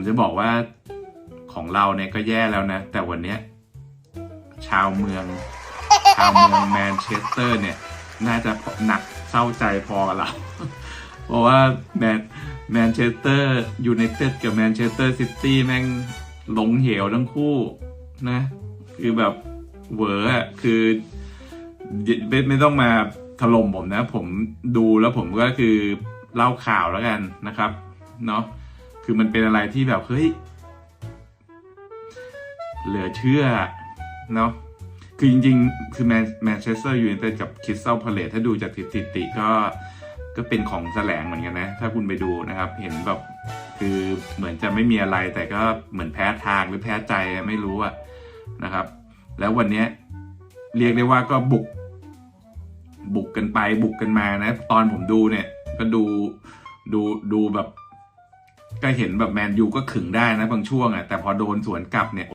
ผมจะบอกว่าของเราเนี่ยก็แย่แล้วนะ แต่วันเนี้ยชาวเมือง ชาวเมืองแมนเชสเตอร์เนี่ย น่าจะหนักเศร้าใจพอกับเรา เพราะว่าแมนแมนเชสเตอร์ยูไนเต็ดกับแมนเชสเตอร์ซิตี้แม่งหลงเหวทั้งคู่นะ คือแบบเวออะคือไม่ไม่ต้องมาถล่มผมนะ ผมดูแล้วผมก็คือเล่าข่าวแล้วกันนะครับ เนาะ คือมันเป็นอะไรที่แบบเฮ้ยเหลือเชื่อเนาะคือจริงๆ คือแมนแมนเชสเตอร์ยูไนเต็ดกับคริสตัลพาเลตถ้าดูจากสถิติก็ก็เป็นของแสลงเหมือนกันนะ ถ้าคุณไปดูนะครับ เห็นแบบคือเหมือนจะไม่มีอะไรแต่ก็เหมือนแพ้ทางหรือแพ้ใจไม่รู้อะนะครับ แล้ววันนี้เรียกได้ว่าก็บุก บุกกันไปบุกกันมานะ ตอนผมดูเนี่ย ก็ดูดูดูแบบ ก็เห็นแบบแมนยูก็ขึงได้นะบางช่วงอะแต่พอโดนสวนกลับเนี่ย